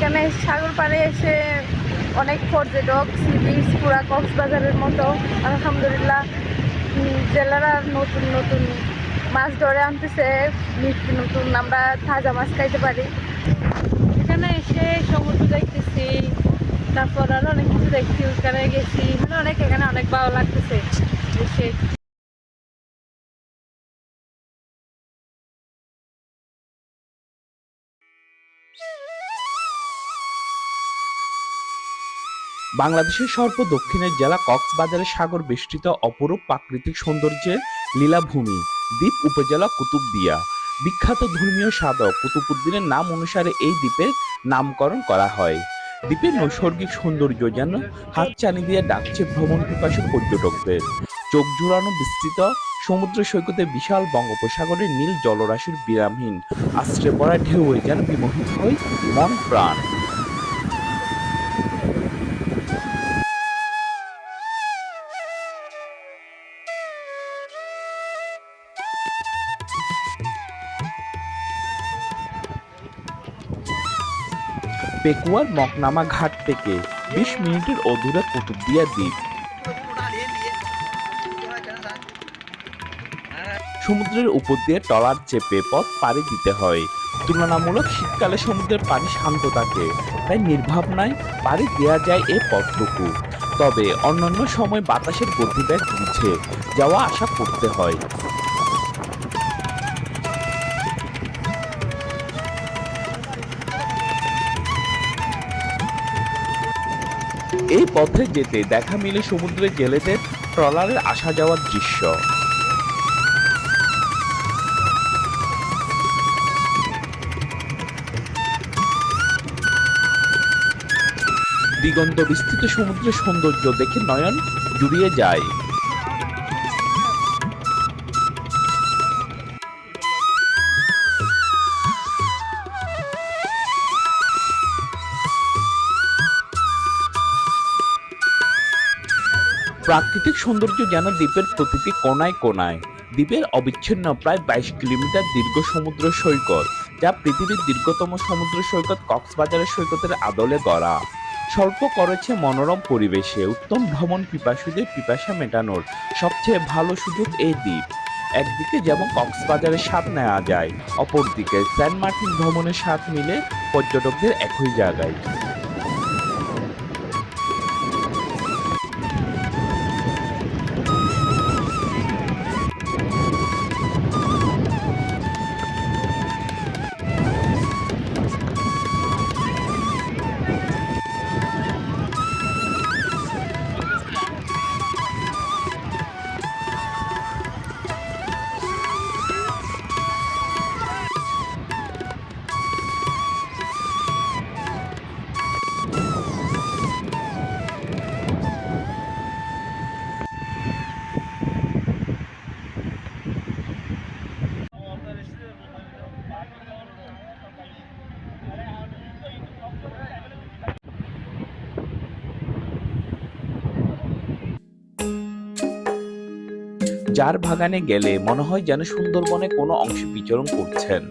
এখানে সাগর পাড়ে এসে অনেক পর্যটক সি বিচ পুরা কক্সবাজারের মতো। আলহামদুলিল্লাহ জেলারা নতুন নতুন মাছ ধরে আনতেছে। নিত্য নতুন, আমরা তাজা মাছ খাইতে পারি। এখানে এসে সমুদ্র দেখতেছি, তারপর আরও অনেক কিছু দেখছি ওখানে গেছি মানে অনেক, এখানে অনেক ভালো লাগতেছে। এসে বাংলাদেশের সর্ব দক্ষিণের জেলা কক্সবাজারের সাগর বেষ্টিত অপরূপ প্রাকৃতিক সৌন্দর্যের লীলাভূমি, দ্বীপ উপজেলা কুতুবদিয়া। বিখ্যাত ধর্মীয় সাধক কুতুবুদ্দিনের নাম অনুসারে এই দ্বীপের নামকরণ করা হয়। দ্বীপের নৈসর্গিক সৌন্দর্য যেন হাতছানি দিয়ে ডাকছে ভ্রমণ পিপাসু পর্যটকদের। চোখ জোড়ানো বিস্তৃত সমুদ্র সৈকতে বিশাল বঙ্গোপসাগরের নীল জলরাশির বিরামহীন, আশ্রে পড়া ঢেউয়ে যেন বিমোহিত হয় মন প্রাণ। পেকুয়ার মকনামা ঘাট থেকে বিশ মিনিটের অদূরে কুতুবদিয়া দ্বীপ। সমুদ্রের উপর দিয়ে টলার চেপে পথ পাড়ি দিতে হয়। তুলনামূলক শীতকালে সমুদ্রের পানি শান্ত থাকে, তাই নির্ভাবনায় পাড়ি দেওয়া যায় এ পথটুকু। তবে অন্যান্য সময় বাতাসের গতিবেগ বুঝে যাওয়া আসা করতে হয়। এই পথে যেতে দেখা মিলে সমুদ্রে জেলেদের ট্রলারের আসা যাওয়ার দৃশ্য। দিগন্ত বিস্তৃত সমুদ্রের সৌন্দর্য দেখে নয়ন জুড়িয়ে যায়। প্রাকৃতিক সৌন্দর্য যেন দ্বীপের প্রতিটি কোনায় কোনায়। দ্বীপের অবিচ্ছিন্ন প্রায় বাইশ কিলোমিটার দীর্ঘ সমুদ্র সৈকত, যা পৃথিবীর দীর্ঘতম সমুদ্র সৈকত কক্সবাজারের সৈকতের আদলে গড়া। স্বল্প করেছে মনোরম পরিবেশে উত্তম ভ্রমণ পিপাসুদের পিপাসা মেটানোর সবচেয়ে ভালো সুযোগ এই দ্বীপ। একদিকে যেমন কক্সবাজারের স্বাদ নেওয়া যায়, অপরদিকে সেন্ট মার্টিন ভ্রমণের স্বাদ মিলে পর্যটকদের একই জায়গায়। যার বাগানে গেলে মনে হয় যেন সুন্দরবনে কোনো অংশে বিচরণ করছেন।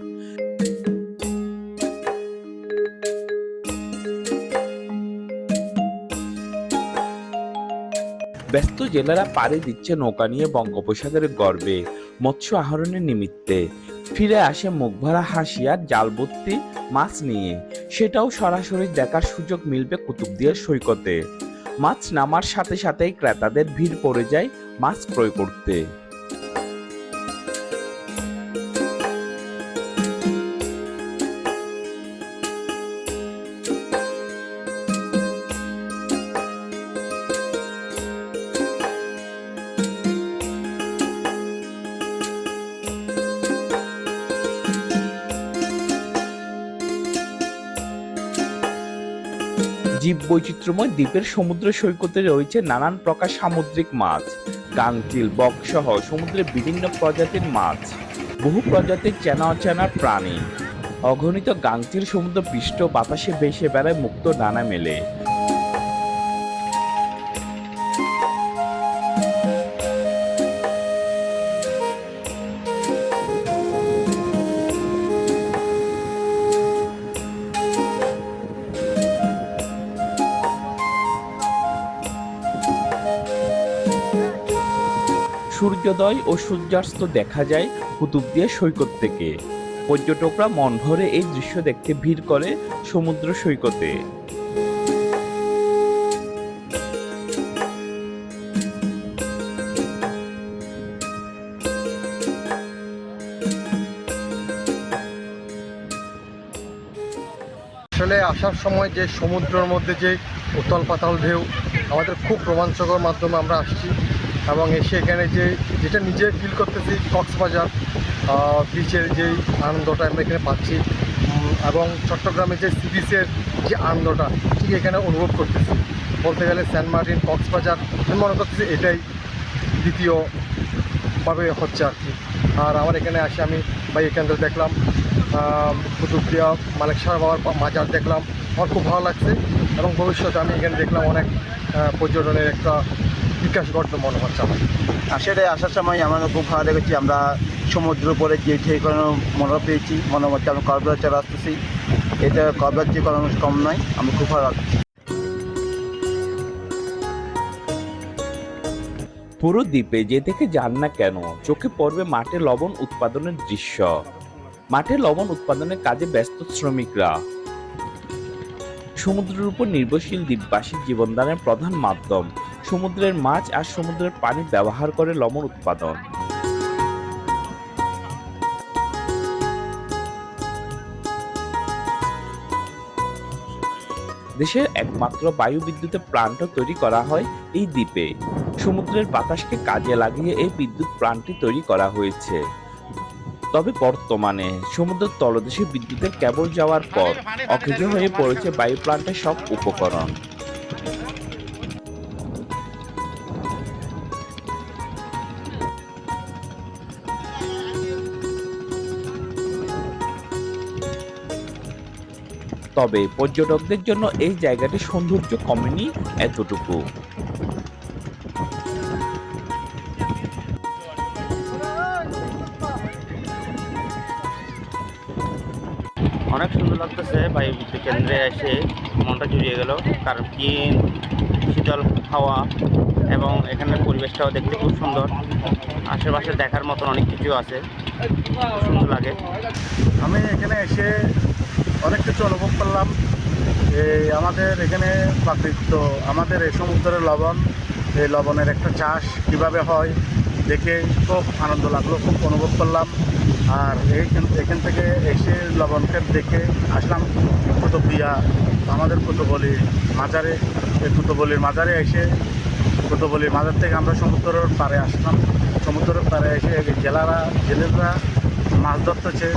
ব্যস্ত জেলেরা পাড়ি দিচ্ছে নৌকা নিয়ে বঙ্গোপসাগরের গর্বে, মৎস্য আহরণের নিমিত্তে। ফিরে আসে মুখভরা হাসি আর জালবত্তি মাছ নিয়ে। সেটাও সরাসরি দেখার সুযোগ মিলবে কুতুবদিয়ার সৈকতে। মাছ নামার সাথে সাথেই ক্রেতাদের ভিড় পড়ে যায় মাছ ক্রয় করতে। জীব বৈচিত্র্যময় দ্বীপের সমুদ্র সৈকতে রয়েছে নানান প্রকার সামুদ্রিক মাছ। গাংচিল, বকসহ সমুদ্রের বিভিন্ন প্রজাতির মাছ। বহু প্রজাতির চেনা অচেনা প্রাণী। অগণিত গাংচিল সমুদ্র পৃষ্ঠ বাতাসে ভেসে বেড়ায় মুক্ত ডানা মেলে। সূর্যোদয় ও সূর্যাস্ত দেখা যায় কুতুবদিয়া সৈকত থেকে। পর্যটকরা মন ভরে এই দৃশ্য দেখতে ভিড় করে সমুদ্র সৈকতে। আসলে আসার সময় যে সমুদ্রের মধ্যে যে উত্তাল পাতাল ঢেউ, আমাদের খুব রোমাঞ্চকর মাধ্যমে আমরা আসছি। এবং এসে এখানে যে, যেটা নিজে ফিল করতেছি, কক্সবাজার বিচের যেই আনন্দটা আমরা এখানে পাচ্ছি এবং চট্টগ্রামে যে সি বিচের যে আনন্দটা, ঠিক এখানে অনুভব করতেছি। বলতে গেলে সেন্ট মার্টিন কক্সবাজার, আমি মনে করতেছি এটাই দ্বিতীয়ভাবে হচ্ছে আর কি। আর আমার এখানে আসে আমি ভাই এখান থেকে দেখলাম কুতুবদিয়া, মালিক সাহেব বাবার মাজার দেখলাম। আমার খুব ভালো লাগছে এবং ভবিষ্যতে আমি এখানে দেখলাম অনেক পর্যটনের একটা বিকাশ ঘটবে মনে হচ্ছে আমার। আর সেটাই আসার সময় আমরা খুব ভালো লেগেছি আমরা সমুদ্রের উপরে যে ঢেউ কোনো মনে পেয়েছি মনে হচ্ছে আমি কক্সবাজার আসতেছি এটা কক্সবাজার যে কোনো কম নয় আমি খুব ভালো লাগছে পুরো দ্বীপে যে থেকে যান না কেন চোখে পড়বে মাঠে লবণ উৎপাদনের দৃশ্য। মাঠে লবণ উৎপাদনের কাজে ব্যস্ত শ্রমিকরা। সমুদ্রের উপর নির্ভরশীল দ্বীপবাসীর জীবনদানের প্রধান মাধ্যম। সমুদ্রের মাছ আর সমুদ্রের পানি ব্যবহার করে লবণ উৎপাদন। দেশের একমাত্র বায়ু বিদ্যুতের প্লান্ট তৈরি করা হয় এই দ্বীপে। সমুদ্রের বাতাসকে কাজে লাগিয়ে এই বিদ্যুৎ প্লান্টটি তৈরি করা হয়েছে। তবে বর্তমানে সমুদ্রের তলদেশে বিদ্যুতের কেবল যাওয়ার পর অকেজ হয়ে পড়েছে বায়ু প্লান্টের সব উপকরণ। তবে পর্যটকদের জন্য এই জায়গাটির সৌন্দর্য কমেনি এতটুকু। অনেক সুন্দর লাগতেছে বায়ু কেন্দ্রে এসে মনটা জুড়িয়ে গেল। কারণ কি শীতল হাওয়া এবং এখানের পরিবেশটাও দেখতে খুব সুন্দর। আশেপাশে দেখার মতন অনেক কিছু আছে। খুব সুন্দর লাগে। আমি এখানে এসে অনেক কিছু অনুভব করলাম। এই আমাদের এখানে প্রাকৃত, আমাদের এই সমুদ্রের লবণ, এই লবণের একটা চাষ কীভাবে হয় দেখে খুব আনন্দ লাগল, খুব অনুভব করলাম। আর এইখান, এখান থেকে এসে লবণকে দেখে আসলাম কুতুবিয়া আমাদের কুতুবলি মাজারে। এই কুতুবলির মাজারে এসে, কুতুবলির মাজার থেকে আমরা সমুদ্রের পাড়ে আসলাম। সমুদ্রের পাড়ে এসে জেলারা, জেলেরা মাছ ধরতেছে।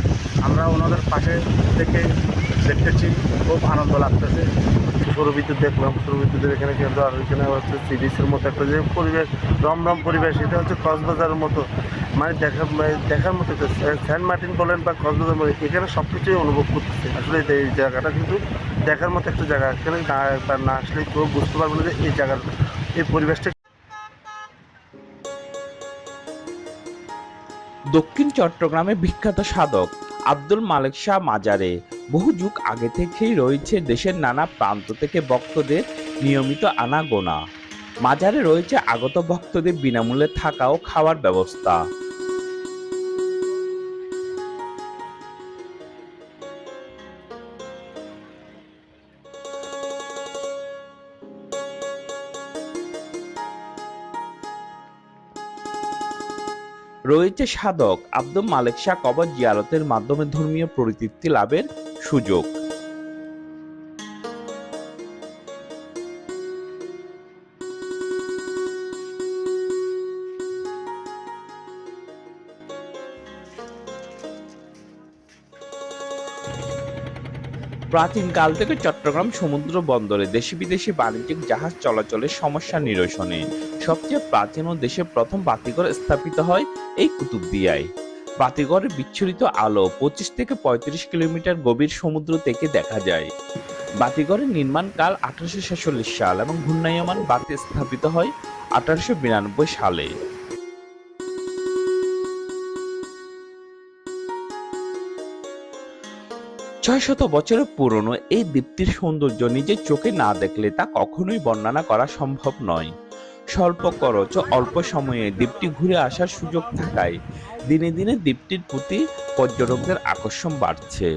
আমরা ওনাদের পাশে থেকে দেখতেছি, খুব আনন্দ লাগতেছে। সৌরবিদ্যুৎ দেখলাম সৌরবিদ্যুতের এখানে কেন্দ্র আর এখানে হচ্ছে সি বিচের মতো একটা যে পরিবেশ, রমরম পরিবেশ, এটা হচ্ছে কক্সবাজারের মতো। মানে দেখার মানে দেখার মতো একটা সে- সেন্ট মার্টিন বলেন বা কক্সবাজার বলেন, এখানে সব কিছুই অনুভব করতেছে। আসলে এই জায়গাটা কিন্তু দেখার মতো একটা জায়গা। এখানে না একবার না আসলে কেউ বুঝতে পারবে না যে এই জায়গার, এই পরিবেশটা দক্ষিণ চট্টগ্রামে বিখ্যাত সাধক আব্দুল মালিক শাহ মাজারে বহু যুগ আগে থেকেই রয়েছে দেশের নানা প্রান্ত থেকে ভক্তদের নিয়মিত আনাগোনা। মাজারে রয়েছে আগত ভক্তদের বিনামূল্যে থাকা ও খাওয়ার ব্যবস্থা। রয়েছে সাধক আব্দুল মালিক শাহ কবর জিয়ারতের মাধ্যমে ধর্মীয় পরিতৃপ্তি লাভের সুযোগ। প্রাচীনকাল থেকে চট্টগ্রাম সমুদ্র বন্দরে দেশি বিদেশি বাণিজ্যিক জাহাজ চলাচলের সমস্যা নিরসনে। সবচেয়ে প্রাচীন ও দেশের প্রথম বাতিঘর স্থাপিত হয় এই কুতুবদিয়ায়। বাতিঘরের বিচ্ছুরিত আলো পঁচিশ থেকে পঁয়ত্রিশ কিলোমিটার গভীর সমুদ্র থেকে দেখা যায়। বাতিঘরের নির্মাণ কাল আঠারোশো ছেচল্লিশ সাল এবং ঘূর্ণায়মান বাতি স্থাপিত হয় আঠারোশো বিরানব্বই সালে। ছয় শত বছরের পুরনো এই দ্বীপটির সৌন্দর্য নিজের চোখে না দেখলে তা কখনোই বর্ণনা করা সম্ভব নয়। স্বল্প খরচ ও অল্প সময়ে দ্বীপটি ঘুরে আসার সুযোগ থাকায় দিনে দিনে দ্বীপটির প্রতি পর্যটকদের আকর্ষণ বাড়ছে।